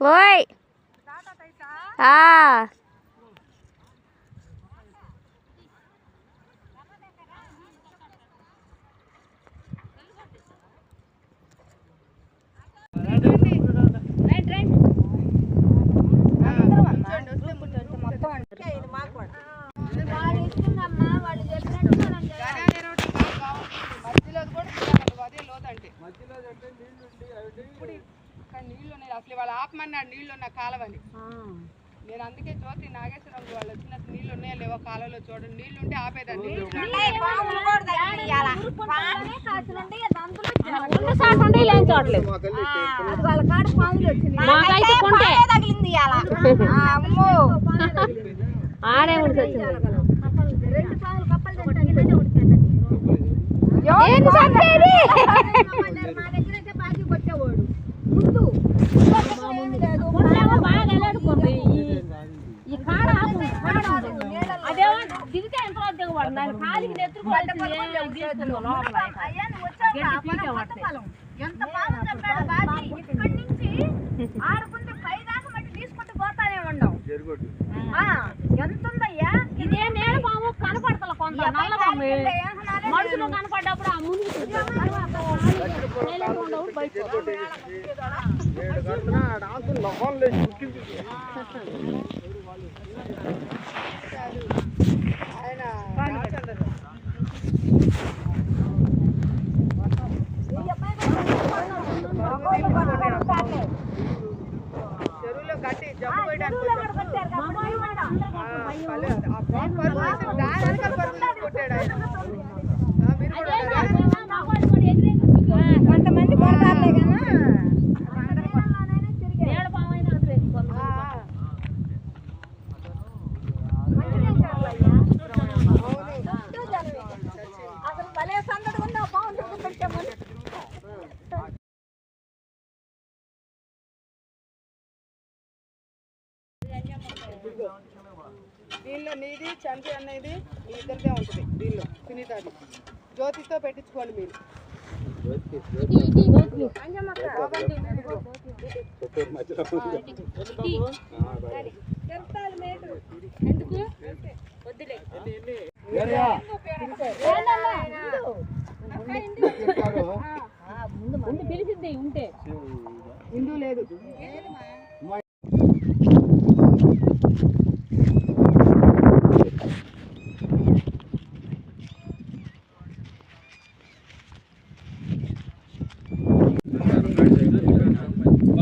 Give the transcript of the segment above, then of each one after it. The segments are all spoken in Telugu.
ఓయ్ ఆ. ఇక్కడ నీళ్ళు ఉన్నాయి అసలు వాళ్ళు ఆపమన్నాడు నీళ్ళు ఉన్న కాలువని నేను అందుకే జ్యోతి నాగేశ్వరం వాళ్ళు వచ్చినట్టు నీళ్ళు ఉన్నాయా లేవో కాలువలో చూడండి. నీళ్ళు ఉంటే కొంటే. ఆడే చెప్పేది? అదేమో దిగితే ఎంత దిగబడు దాని కాలికి నెత్తురు లోపల గట్టి పీకే పడతాయి. ఎంత బాగా చెప్పాడు బాజీ ఇక్కడి నుంచి ఆడుకుంటే మట్టి తీసుకుంటూ పోతానే ఎంత ఉందయ్యా చెరువులో గట్టి జబ్బు పోయడానికి దీనిలో నీది చంటి అనేది మీ ఇద్దరిదే ఉంటుంది దీనిలో సునీతాది. జ్యోతితో పెట్టించుకోండి మీరు. ముందు పిలిచింది ఉంటే.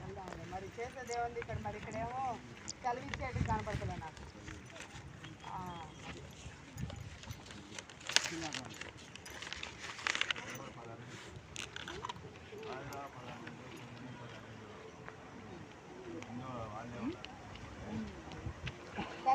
ఉందాంలే. మరి చేసేది ఏముంది ఇక్కడ మరి ఇక్కడేమో కలివిచ్చేటి కనపడుతుంది నాకు.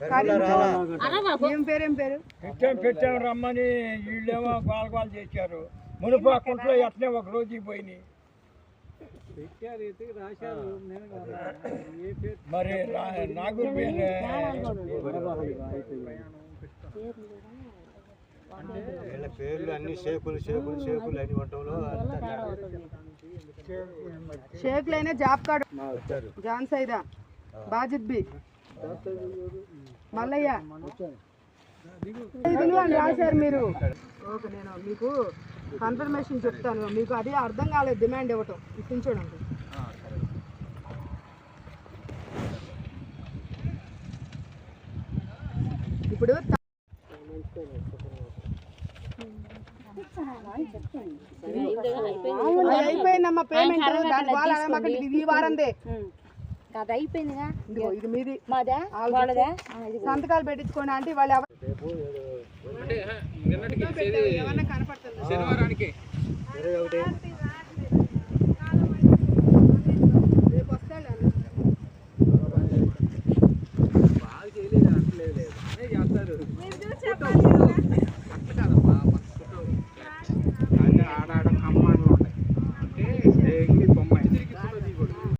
ఏం పేరు ఏం పేరు? పెట్టాం పెట్టాం రమ్మని వీళ్ళేమో గోల గోల చేశారు. మునుపు ఆ కుంట్లో ఎట్నే ఒక రోజు పోయినాయి. మరి నాగూర్ వీళ్ళ పేర్లు అన్ని షేకులు షేకులు షేకులు అని వంటంలో షేక్లైనా job card. Jan Saida. Bajid B. Mallayya. అని రాశారు మీరు. ఓకే నేను మీకు కన్ఫర్మేషన్ చెప్తాను. మీకు అది అర్థం కాలేదు డిమాండ్ ఇవ్వటం. ఇప్పించండి చూడండి ఇప్పుడు అయిపోయిందమ్మా పేమెంట్ దాని వాళ్ళ మాకు ఇది ఈ వారందే. అది అయిపోయిందిగా ఇదిగో ఇది మీది. మాదా? వాళ్ళదా? సంతకాలు పెట్టించుకోండి అంటే వాళ్ళు ఎవరు ఏమన్నా కనపడుతుంది? ఇరవై ఒకటి.